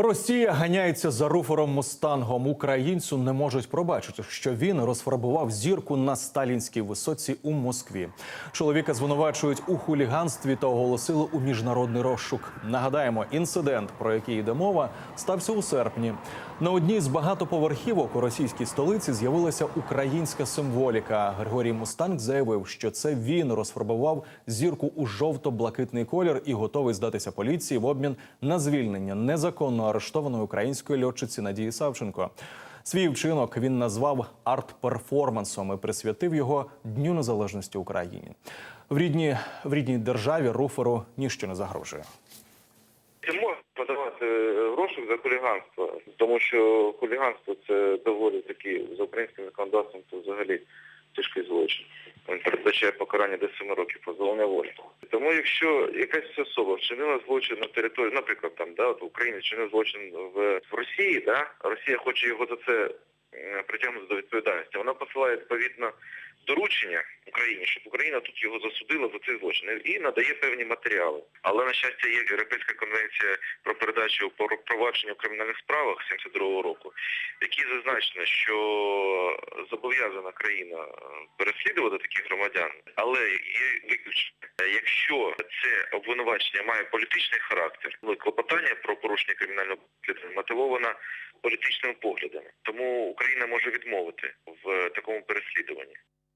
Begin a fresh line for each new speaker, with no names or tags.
Росія ганяється за руфором Мустангом. Українцю не можуть пробачити, що він розфарбував зірку на сталінській висоці у Москві. Чоловіка звинувачують у хуліганстві та оголосили у міжнародний розшук. Нагадаємо, інцидент, про який йде мова, стався у серпні. На одній з багатоповерхівок у російській столиці з'явилася українська символіка. Григорій Мустанг заявив, що це він розфарбував зірку у жовто-блакитний колір і готовий здатися поліції в обмін на звільнення незаконно арештованої української льотчиці Надії Савченко. Свій вчинок він назвав арт-перформансом і присвятив його Дню Незалежності України. В рідній, в рідній державі руферу ніщо не загрожує.
Можна подавати е, розшук за хуліганство? Тому що хуліганство це доволі таки за українським законодавством це взагалі тяжкий злочин. Він передбачає покарання до 7 років позбавлення волі. Тому якщо якась особа вчинила злочин на території, наприклад, там да, от в Україні вчинив злочин в, в Росії, да, Росія хоче його за це притягнути до відповідальності. Вона посилає відповідно доручення Україні, щоб Україна тут його засудила за цей злочин і надає певні матеріали. Але на щастя, є Європейська конвенція про передачу по провадженню у кримінальних справах 72 року, в якій зазначено, що зобов'язана країна е, переслідувати таких громадян, але є виключення. Якщо це обвинувачення має політичний характер, клопотання про порушення кримінального розслідування мотивовано політичними поглядами, тому Україна може відмовити в такому переслідуванні.